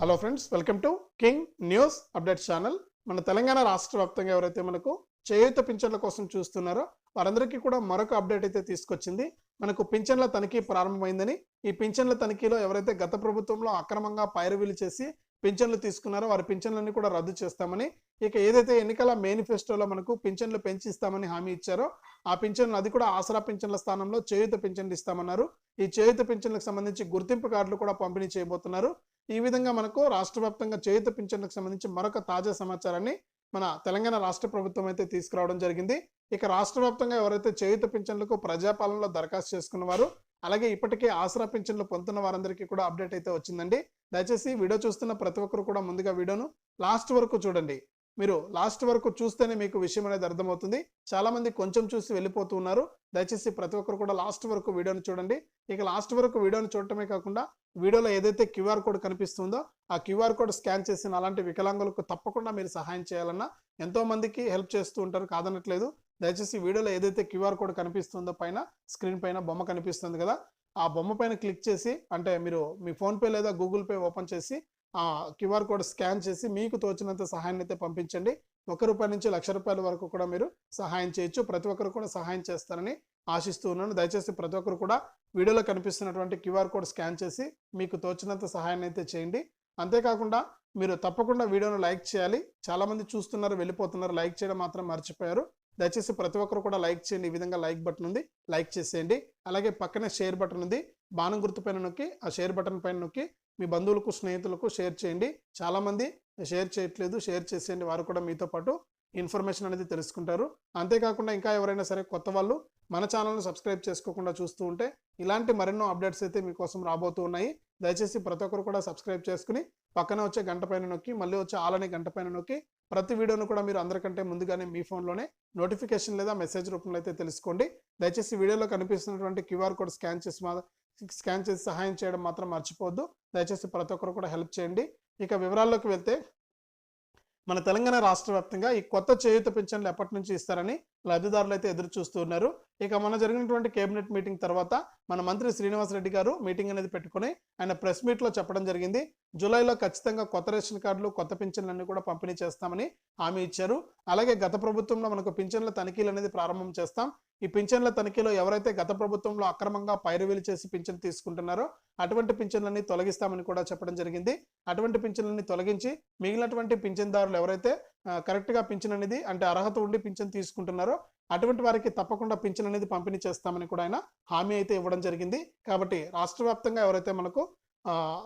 Hello friends welcome to king news update channel మన తెలంగాణ రాష్ట్ర వ్యాప్తంగా ఎవరైతే మనకు చేయూత పింఛన్ల కోసం చూస్తున్నారో వారందరికీ కూడా మరొక అప్డేట్ అయితే తీసుకొచ్చింది. మనకు పింఛన్ల తనిఖీ ప్రారంభమైందని ఈ పింఛన్ల తనిఖీలో ఎవరైతే గత ప్రభుత్వంలో అక్రమంగా పైరవీలు చేసి పింఛన్లు తీసుకున్నారో వారి పింఛన్లన్నీ కూడా రద్దు చేస్తామని ఇక ఏదైతే ఎన్నికల మేనిఫెస్టోలో మనకు పింఛన్లు పెంచిస్తామని హామీ ఇచ్చారో ఆ పింఛన్లు అది కూడా ఆసరా పింఛన్ల స్థానంలో చేయూత పింఛన్లు ఇస్తామన్నారు. ఈ చేయూత పింఛన్లకు సంబంధించి గుర్తింపు కార్డులు కూడా పంపిణీ చేయబోతున్నారు. ఈ విధంగా మనకు రాష్ట్ర వ్యాప్తంగా చేయుత పింఛన్లకు సంబంధించి మరొక తాజా సమాచారాన్ని మన తెలంగాణ రాష్ట్ర ప్రభుత్వం అయితే తీసుకురావడం జరిగింది. ఇక రాష్ట్ర వ్యాప్తంగా ఎవరైతే చేయుత పింఛన్లకు ప్రజాపాలనలో దరఖాస్తు చేసుకున్నవారు అలాగే ఇప్పటికే ఆసరా పింఛన్లు పొందుతున్న వారందరికీ కూడా అప్డేట్ అయితే వచ్చిందండి. దయచేసి వీడియో చూస్తున్న ప్రతి ఒక్కరు కూడా ముందుగా వీడియోను లాస్ట్ వరకు చూడండి. మీరు లాస్ట్ వరకు చూస్తేనే మీకు విషయం అనేది అర్థమవుతుంది. చాలామంది కొంచెం చూసి వెళ్ళిపోతూ ఉన్నారు. దయచేసి ప్రతి ఒక్కరు కూడా లాస్ట్ వరకు వీడియోను చూడండి. ఇక లాస్ట్ వరకు వీడియోను చూడటమే కాకుండా వీడియోలో ఏదైతే క్యూఆర్ కోడ్ కనిపిస్తుందో ఆ క్యూఆర్ కోడ్ స్కాన్ చేసిన అలాంటి వికలాంగులకు తప్పకుండా మీరు సహాయం చేయాలన్నా ఎంతో మందికి హెల్ప్ చేస్తూ ఉంటారు కాదనట్లేదు. దయచేసి వీడియోలో ఏదైతే క్యూఆర్ కోడ్ కనిపిస్తుందో పైన స్క్రీన్ పైన బొమ్మ కనిపిస్తుంది కదా ఆ బొమ్మ పైన క్లిక్ చేసి అంటే మీరు మీ ఫోన్పే లేదా గూగుల్ పే ఓపెన్ చేసి క్యూఆర్ కోడ్ స్కాన్ చేసి మీకు తోచినంత సహాయాన్ని అయితే పంపించండి. ఒక రూపాయి నుంచి లక్ష రూపాయల వరకు కూడా మీరు సహాయం చేయొచ్చు. ప్రతి ఒక్కరు కూడా సహాయం చేస్తారని ఆశిస్తూ ఉన్నాను. దయచేసి ప్రతి ఒక్కరు కూడా వీడియోలో కనిపిస్తున్నటువంటి క్యూఆర్ కోడ్ స్కాన్ చేసి మీకు తోచినంత సహాయాన్ని అయితే చేయండి. అంతేకాకుండా మీరు తప్పకుండా వీడియోను లైక్ చేయాలి. చాలామంది చూస్తున్నారు వెళ్ళిపోతున్నారు. లైక్ చేయడం మాత్రం మర్చిపోయారు. దయచేసి ప్రతి ఒక్కరు కూడా లైక్ చేయండి. ఈ విధంగా లైక్ బటన్ ఉంది లైక్ చేసేయండి. అలాగే పక్కనే షేర్ బటన్ ఉంది. బాణం గుర్తు పైన నొక్కి ఆ షేర్ బటన్ పైన నొక్కి మీ బంధువులకు స్నేహితులకు షేర్ చేయండి. చాలామంది షేర్ చేయట్లేదు షేర్ చేసేయండి. వారు కూడా మీతో పాటు ఇన్ఫర్మేషన్ అనేది తెలుసుకుంటారు. అంతేకాకుండా ఇంకా ఎవరైనా సరే కొత్త వాళ్ళు మన ఛానల్ని సబ్స్క్రైబ్ చేసుకోకుండా చూస్తూ ఉంటే ఇలాంటి మరెన్నో అప్డేట్స్ అయితే మీకోసం రాబోతూ ఉన్నాయి. దయచేసి ప్రతి ఒక్కరు కూడా సబ్స్క్రైబ్ చేసుకుని పక్కన వచ్చే గంట పైన నొక్కి మళ్ళీ వచ్చే ఆలనే గంట పైన నొక్కి ప్రతి వీడియోను కూడా మీరు అందరికంటే ముందుగానే మీ ఫోన్లోనే నోటిఫికేషన్ లేదా మెసేజ్ రూపంలో అయితే తెలుసుకోండి. దయచేసి వీడియోలో కనిపిస్తున్నటువంటి క్యూఆర్ కోడ్ స్కాన్ చేసి మా స్కాన్ చేసి సహాయం చేయడం మాత్రం మర్చిపోవద్దు. దయచేసి ప్రతి ఒక్కరు కూడా హెల్ప్ చేయండి. ఇక వివరాల్లోకి వెళ్తే మన తెలంగాణ రాష్ట్ర వ్యాప్తంగా ఈ కొత్త చేయూత పింఛన్లు ఎప్పటి నుంచి ఇస్తారని లబ్ధిదారులు అయితే ఎదురు చూస్తున్నారు ఇక మన జరిగినటువంటి కేబినెట్ మీటింగ్ తర్వాత మన మంత్రి శ్రీనివాస్ రెడ్డి గారు మీటింగ్ అనేది పెట్టుకుని ఆయన ప్రెస్ మీట్లో చెప్పడం జరిగింది. జూలైలో ఖచ్చితంగా కొత్త రేషన్ కార్డులు కొత్త పింఛన్లన్నీ కూడా పంపిణీ చేస్తామని హామీ ఇచ్చారు. అలాగే గత ప్రభుత్వంలో మనకు పింఛన్ల తనిఖీలు అనేది ప్రారంభం చేస్తాం. ఈ పింఛన్ల తనిఖీలో ఎవరైతే గత ప్రభుత్వంలో అక్రమంగా పైరువీలు చేసి పింఛన్ తీసుకుంటున్నారో అటువంటి పింఛన్లన్నీ తొలగిస్తామని కూడా చెప్పడం జరిగింది. అటువంటి పింఛన్లన్నీ తొలగించి మిగిలినటువంటి పింఛన్దారులు ఎవరైతే కరెక్ట్గా పింఛన్ అనేది అంటే అర్హత ఉండి పింఛన్ తీసుకుంటున్నారో అటువంటి వారికి తప్పకుండా పింఛన్ అనేది పంపిణీ చేస్తామని కూడా ఆయన హామీ అయితే ఇవ్వడం జరిగింది. కాబట్టి రాష్ట్ర వ్యాప్తంగా ఎవరైతే మనకు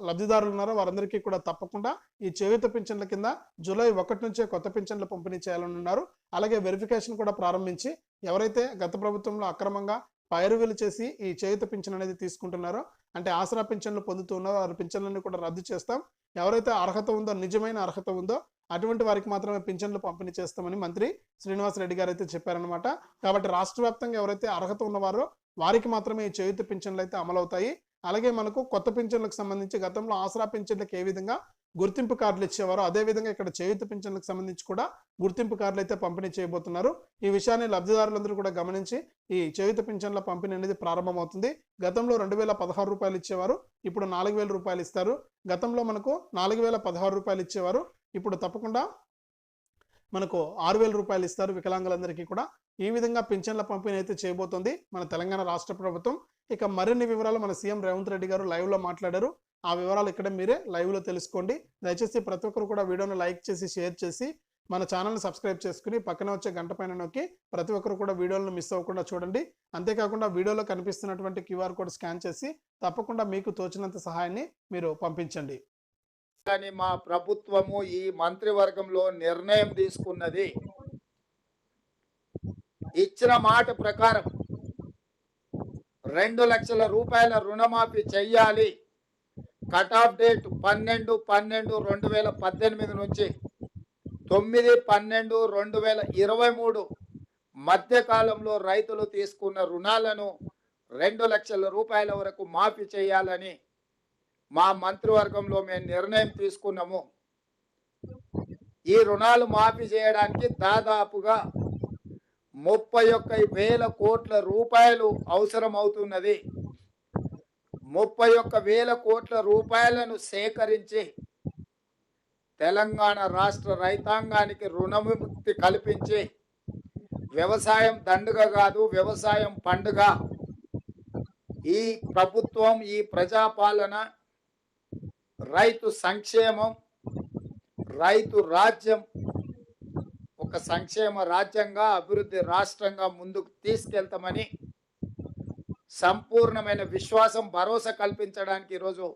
లబ్ధిదారులు ఉన్నారో వారందరికీ కూడా తప్పకుండా ఈ చేయూత పింఛన్ల కింద జూలై ఒకటి నుంచే కొత్త పింఛన్లు పంపిణీ చేయాలని ఉన్నారు. అలాగే వెరిఫికేషన్ కూడా ప్రారంభించి ఎవరైతే గత ప్రభుత్వంలో అక్రమంగా పైరువీలు చేసి ఈ చేయుత పింఛన్ అనేది తీసుకుంటున్నారో అంటే ఆసరా పింఛన్లు పొందుతున్నారో వారి పింఛన్లన్నీ కూడా రద్దు చేస్తాం. ఎవరైతే అర్హత ఉందో నిజమైన అర్హత ఉందో అటువంటి వారికి మాత్రమే పింఛన్లు పంపిణీ చేస్తామని మంత్రి శ్రీనివాస్ రెడ్డి గారు అయితే చెప్పారనమాట కాబట్టి రాష్ట్ర వ్యాప్తంగా ఎవరైతే అర్హత ఉన్నవారో వారికి మాత్రమే ఈ చేయుత పింఛన్లు అయితే అమలవుతాయి. అలాగే మనకు కొత్త పింఛన్లకు సంబంధించి గతంలో ఆసరా పింఛన్లకు ఏ విధంగా గుర్తింపు కార్డులు ఇచ్చేవారో అదే విధంగా ఇక్కడ చేయుత పింఛన్లకు సంబంధించి కూడా గుర్తింపు కార్డులు అయితే పంపిణీ చేయబోతున్నారు. ఈ విషయాన్ని లబ్ధిదారులందరూ కూడా గమనించి ఈ చేయుత పింఛన్ల పంపిణీ అనేది ప్రారంభమవుతుంది. గతంలో రెండు వేల పదహారు రూపాయలు ఇచ్చేవారు ఇప్పుడు నాలుగు వేల రూపాయలు ఇస్తారు. గతంలో మనకు నాలుగు వేల పదహారు రూపాయలు ఇచ్చేవారు. ఇప్పుడు తప్పకుండా మనకు ఆరు వేల రూపాయలు ఇస్తారు వికలాంగులందరికీ కూడా. ఈ విధంగా పింఛన్ల పంపిణీ అయితే చేయబోతోంది మన తెలంగాణ రాష్ట్ర ప్రభుత్వం. ఇక మరిన్ని వివరాలు మన సీఎం రేవంత్ రెడ్డి గారు లైవ్లో మాట్లాడారు. ఆ వివరాలు ఇక్కడ మీరే లైవ్లో తెలుసుకోండి. దయచేసి ప్రతి ఒక్కరు కూడా వీడియోను లైక్ చేసి షేర్ చేసి మన ఛానల్ని సబ్స్క్రైబ్ చేసుకుని పక్కన వచ్చే గంట పైన నొక్కి ప్రతి ఒక్కరు కూడా వీడియోలను మిస్ అవ్వకుండా చూడండి. అంతేకాకుండా వీడియోలో కనిపిస్తున్నటువంటి క్యూఆర్ కోడ్ స్కాన్ చేసి తప్పకుండా మీకు తోచినంత సహాయాన్ని మీరు పంపించండి. కానీ మా ప్రభుత్వము ఈ మంత్రివర్గంలో నిర్ణయం తీసుకున్నది. ఇచ్చిన మాట ప్రకారం రెండు లక్షల రూపాయల రుణమాఫీ చెయ్యాలి. కట్ ఆఫ్ డేట్ పన్నెండు పన్నెండు రెండు వేల పద్దెనిమిది నుంచి తొమ్మిది పన్నెండు రెండు వేల ఇరవై మూడు మధ్యకాలంలో రైతులు తీసుకున్న రుణాలను రెండు లక్షల రూపాయల వరకు మాఫీ చేయాలని మా మంత్రివర్గంలో మేము నిర్ణయం తీసుకున్నాము. ఈ రుణాలు మాఫీ చేయడానికి దాదాపుగా ముప్పై ఒక్క వేల కోట్ల రూపాయలు అవసరం అవుతున్నది ముప్పై ఒక్క వేల కోట్ల రూపాయలను సేకరించి తెలంగాణ రాష్ట్ర రైతాంగానికి రుణ విముక్తి కల్పించి వ్యవసాయం దండుగ కాదు వ్యవసాయం పండుగ. ఈ ప్రభుత్వం ఈ ప్రజాపాలన రైతు సంక్షేమం రైతు రాజ్యం ఒక సంక్షేమ రాజ్యంగా అభివృద్ధి రాష్ట్రంగా ముందుకు తీసుకెళ్తామని సంపూర్ణమైన విశ్వాసం భరోసా కల్పించడానికి ఈరోజు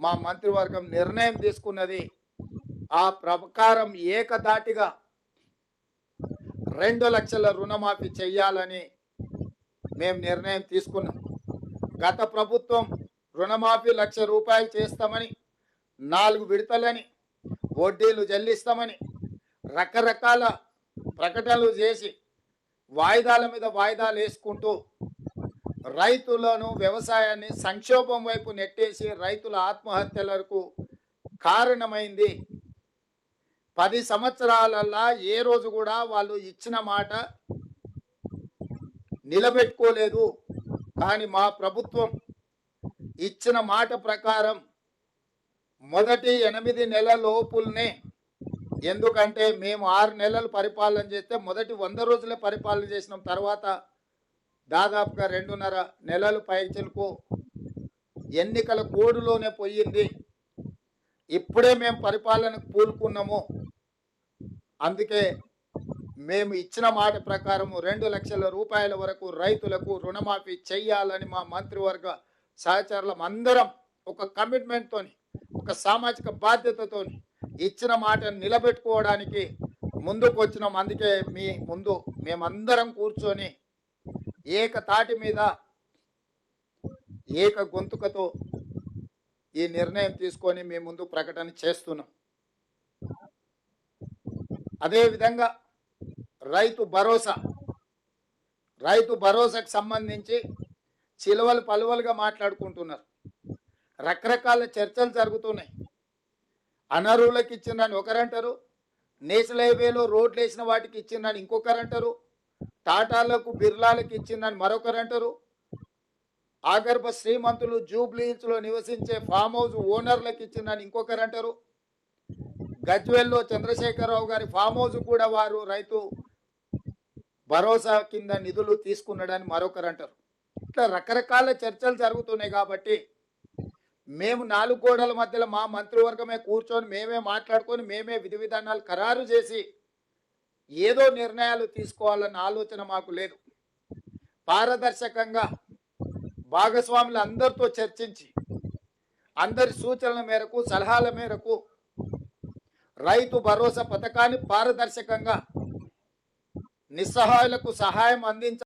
మా మంత్రివర్గం నిర్ణయం తీసుకున్నది. ఆ ప్రకారం ఏకదాటిగా రెండు లక్షల రుణమాఫీ చెయ్యాలని మేము నిర్ణయం తీసుకున్నాం. గత ప్రభుత్వం రుణమాఫీ లక్ష రూపాయలు చేస్తామని నాలుగు విడతలని వడ్డీలు చెల్లిస్తామని రకరకాల ప్రకటనలు చేసి వాయిదాల మీద వాయిదాలు వేసుకుంటూ రైతులను వ్యవసాయాన్ని సంక్షోభం వైపు నెట్టేసి రైతుల ఆత్మహత్యలకు కారణమైంది. పది సంవత్సరాలల్లా ఏ రోజు కూడా వాళ్ళు ఇచ్చిన మాట నిలబెట్టుకోలేదు. కానీ మా ప్రభుత్వం ఇచ్చిన మాట ప్రకారం మొదటి ఎనిమిది నెలల లోపుల్నే. ఎందుకంటే మేము ఆరు నెలలు పరిపాలన చేస్తే మొదటి వంద రోజులే పరిపాలన చేసినాం. తర్వాత దాదాపుగా రెండున్నర నెలలు పైచలకు ఎన్నికల కోడులోనే పోయింది. ఇప్పుడే మేము పరిపాలనకు పూలుకున్నాము అందుకే మేము ఇచ్చిన మాట ప్రకారం రెండు లక్షల రూపాయల వరకు రైతులకు రుణమాఫీ చేయాలని మా మంత్రివర్గ సహచరులం అందరం ఒక కమిట్మెంట్తోని ఒక సామాజిక బాధ్యతతో ఇచ్చిన మాటను నిలబెట్టుకోవడానికి ముందుకు వచ్చినాం అందుకే మీ ముందు మేమందరం కూర్చొని ఏకతాటి మీద ఏక గొంతుకతో ఈ నిర్ణయం తీసుకొని మీ ముందు ప్రకటన చేస్తున్నాం. అదేవిధంగా రైతు భరోసా రైతు భరోసాకు సంబంధించి చిలువలు పలువలుగా మాట్లాడుకుంటున్నారు. రకరకాల చర్చలు జరుగుతున్నాయి. అనర్హులకు ఇచ్చిందని ఒకరంటారు నేషనల్ హైవేలో రోడ్లు వేసిన వాటికి ఇచ్చిందని ఇంకొకరంటారు టాటాలకు బిర్లాలకు ఇచ్చిందని మరొకరంటారు ఆగర్భ శ్రీమంతులు జూబ్లీహిల్స్లో నివసించే ఫామ్ హౌస్ ఓనర్లకు ఇచ్చిందని ఇంకొకరంటారు గజ్వెల్లో చంద్రశేఖరరావు గారి ఫామ్ హౌస్ కూడా వారు రైతు భరోసా కింద నిధులు తీసుకున్నాడని మరొకరు అంటారు. ఇట్లా రకరకాల చర్చలు జరుగుతున్నాయి కాబట్టి మేము నాలుగు గోడల మధ్యలో మా మంత్రివర్గమే కూర్చొని మేమే మాట్లాడుకొని మేమే విధి విధానాలు ఖరారు చేసి ఏదో నిర్ణయాలు తీసుకోవాలన్న ఆలోచన మాకు లేదు. పారదర్శకంగా భాగస్వాములు అందరితో చర్చించి అందరి సూచనల మేరకు సలహాల మేరకు రైతు భరోసా పథకాన్ని పారదర్శకంగా నిస్సహాయులకు సహాయం అందించ